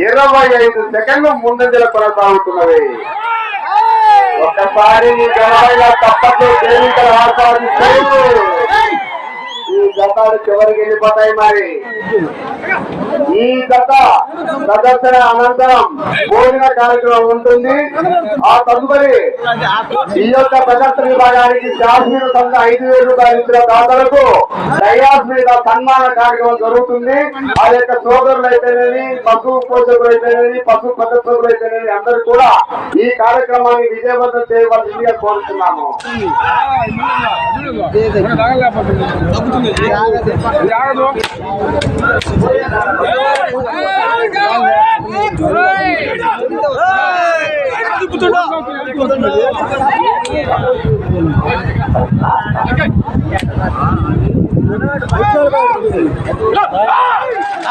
ఇరవై ఐదు సెకండ్లు ముందంజల కొనసాగుతున్నవి ఒకసారి ఈ తప్పట్లు తేలికలు ఆస్వాదించు ఈ చివరికి వెళ్ళిపోతాయి మరి. ఈ జత ప్రదర్శన అనంతరం భోజన కార్యక్రమం ఉంటుంది. ఆ తదుపరి ఈ యొక్క ప్రదర్శన విభాగానికి శాసన సంఘ ఐదు వేల రూపాయలు ఇచ్చిన దాతలకు డయాస్ మీద సన్మాన కార్యక్రమం జరుగుతుంది. ఆ యొక్క సోదరులు అయితేనేమి పశు పోషకులు అయితేనేమి పశు ప్రదర్శకులు అయితేనేమి అందరూ కూడా ఈ కార్యక్రమాన్ని విజయవంతం చేయవలసిందిగా కోరుతున్నాము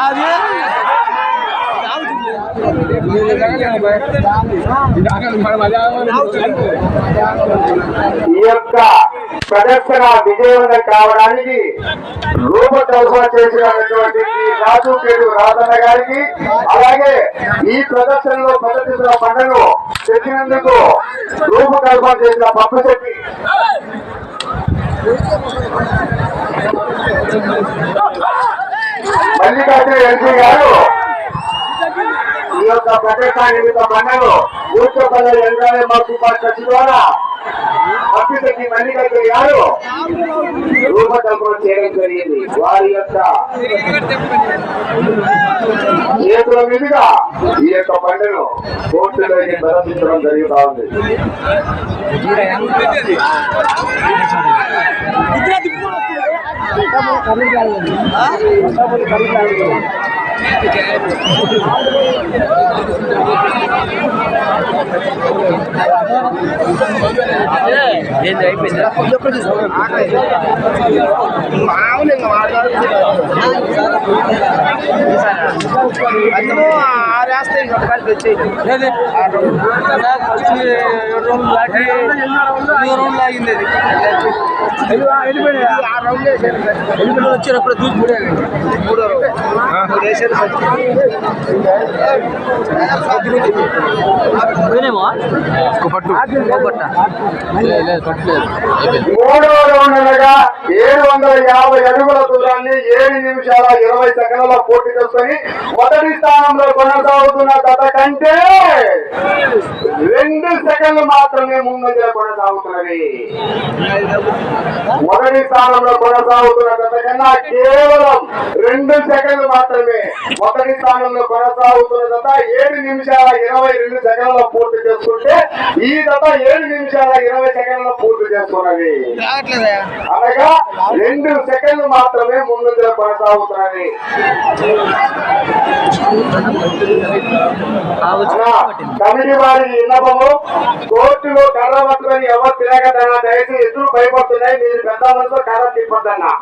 আরে ఈ యొక్క ప్రదర్శన విజయవంతం కావడానికి రూపకల్పన చేసినటువంటి రాజు పేరు రాధన్న గారికి అలాగే ఈ ప్రదర్శనలో ప్రదర్శించిన పంటను తెచ్చినందుకు రూపకల్పన చేసిన పప్పు శెట్టి మల్లికార్జున ఎంపీ గారు ఈ యొక్క ప్రదర్శన నిమిత్త పంటను ఊర్చపల్లి ఎంగానే మాకు ఖర్చు ద్వారా పప్పిశెట్టి మల్లికార్జున గారు రూపకల్పన చేయడం జరిగింది. వారి యొక్క చేతుల మీదుగా ఈ యొక్క పంటను కోర్టులోకి ప్రదర్శించడం జరుగుతా ఉంది. ఏంది అయిపోయిందా ఇంకా ఫస్ట్ ఏడు రౌండ్లు లాగి ఎనిమిది లాగింది అది ఆ రౌండ్ ఎనిమిది వచ్చినప్పుడు దూసి మూడో రౌండ్ మూడు వేసేది రౌండ్ అనగా ఏడు వందల యాభై అడుగుల దూరాన్ని ఏడు నిమిషాల ఇరవై సెకండ్ల పూర్తి చేసుకొని మొదటి స్థానంలో కొనసాగుతున్న గత కంటే రెండు సెకండ్లు మాత్రమే ముందంజల కొనసాగుతున్నది. మొదటి స్థానంలో కొనసాగుతున్న గత కన్నా కేవలం రెండు సెకండ్లు మాత్రమే మొదటి స్థానంలో కొనసాగుతున్న గత ఏడు నిమిషాల ఇరవై రెండు సెకండ్ల పూర్తి చేసుకుంటే ఈ గత ఏడు నిమిషాల ఇరవై సెకండ్ల పూర్తి చేసుకున్నది అనగా రెండు సెకండ్లు మాత్రమే ముందు కొనసాగుతున్నది. కమిటీ వారి విన్నపము కోర్టులో కర్ర పట్టుకొని ఎవరు తిరగదన్నా దయచేసి ఎదురు భయపడుతున్నాయి. మీరు పెద్ద మనసులో కర్ర తిప్పద్దన్నా